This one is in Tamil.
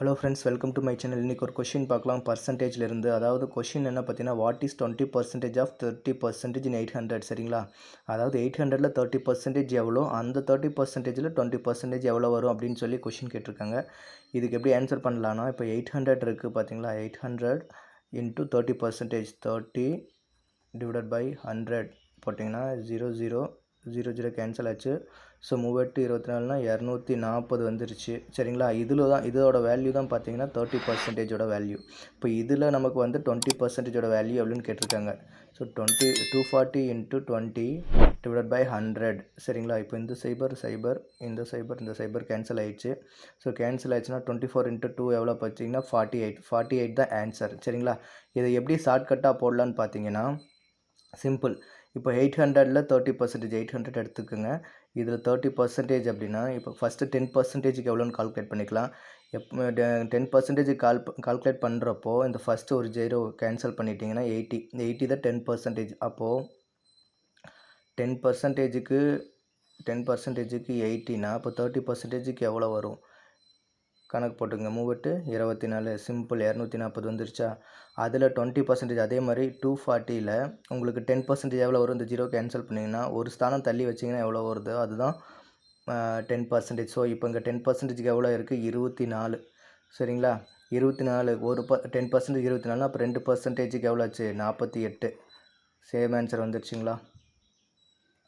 Hello friends welcome to my channel இன்றைக்கி ஒரு கொஷின் பார்க்கலாம். பர்சன்டேஜ்லேருந்து அதாவது கொஷின் என்ன பார்த்தீங்கன்னா what is twenty percentage of thirty percentage in eight hundred சரிங்களா? அதாவது எயிட் ஹண்ட்ரடில் தேர்ட்டி பர்சன்டேஜ் எவ்வளோ அந்த தேர்ட்டி பர்சன்டேஜில் டுவெண்ட்டி பர்சன்டேஜ் எவ்வளோ வரும் அப்படின்னு சொல்லி கொஷின் கேட்டிருக்காங்க. இதுக்கு எப்படி ஆன்சர் பண்ணலான்னா இப்போ எயிட் ஹண்ட்ரட் இருக்குது பார்த்தீங்களா? Eight hundred into thirty percentage thirty divided by hundred போட்டிங்கன்னா zero zero zero zero cancel ஆச்சு. ஸோ மூவெட்டு இருபத்தி நாலுனா இரநூத்தி நாற்பது வந்துருச்சு. சரிங்களா? இதில் தான் இதோட வேல்யூ தான் பார்த்தீங்கன்னா தேர்ட்டி பர்சன்டேஜோட வேல்யூ இப்போ இதில் நமக்கு வந்து டுவெண்ட்டி பர்சன்டேஜோட வேல்யூ அப்படின்னு கேட்டிருக்காங்க. So twenty two forty into twenty divide by hundred சரிங்களா? இப்போ இந்த சைபர் சைபர் இந்த சைபர் இந்த சைபர் கேன்சல் ஆயிடுச்சு. ஸோ கேன்சல் ஆயிடுச்சுன்னா டுவெண்ட்டி ஃபோர் இன்ட்டு டூ எவ்வளோ பார்த்தீங்கன்னா ஃபார்ட்டி எயிட் ஃபார்ட்டி எயிட் தான் ஆன்சர் சரிங்களா? இதை எப்படி ஷார்ட்கட்டாக போடலான்னு பார்த்தீங்கன்னா சிம்பிள் இப்போ எயிட் ஹண்ட்ரடில் தேர்ட்டி பர்சன்டேஜ் எயிட் ஹண்ட்ரட் எடுத்துக்கோங்க. இதில் தேர்ட்டி பர்சன்டேஜ் அப்படின்னா இப்போ ஃபஸ்ட்டு டென் பர்சன்டேஜுக்கு எவ்வளோன்னு கால்குலேட் பண்ணிக்கலாம். எப்போ டென் பர்சன்டேஜ் கால் கால்குலேட் பண்ணுறப்போ இந்த ஃபஸ்ட்டு ஒரு ஜீரோ கேன்சல் பண்ணிட்டீங்கன்னா எயிட்டி எயிட்டி தான் டென் பர்சன்டேஜ் அப்போது டென் பர்சன்டேஜுக்கு டென் பர்சன்டேஜுக்கு எயிட்டினா அப்போ தேர்ட்டி பர்சன்டேஜுக்கு எவ்வளோ வரும்? கணக்கு போட்டுங்க மூவெட்டு இருபத்தி நாலு சிம்பிள் இரநூத்தி நாற்பது வந்துருச்சா? அதில் டுவெண்ட்டி பர்சன்டேஜ் அதே மாதிரி டூ ஃபார்ட்டியில் உங்களுக்கு டென் பர்சன்டேஜ் எவ்வளோ வரும்? இந்த ஜீரோ கேன்சல் பண்ணிங்கன்னா ஒரு ஸ்தானம் தள்ளி வச்சிங்கன்னா எவ்வளோ வருதோ? அதுதான் டென் பர்சன்டேஜ் ஸோ இப்போ இங்கே டென் பர்சன்டேஜ்க்கு எவ்வளோ இருக்குது இருபத்தி நாலு சரிங்களா? இருபத்தி நாலு ஒரு ப டென் பர்சன்டேஜ் இருபத்தி நாலுனா அப்போ ரெண்டு பர்சன்டேஜுக்கு எவ்வளோ ஆச்சு? நாற்பத்தி எட்டு. Same answer வந்துருச்சுங்களா?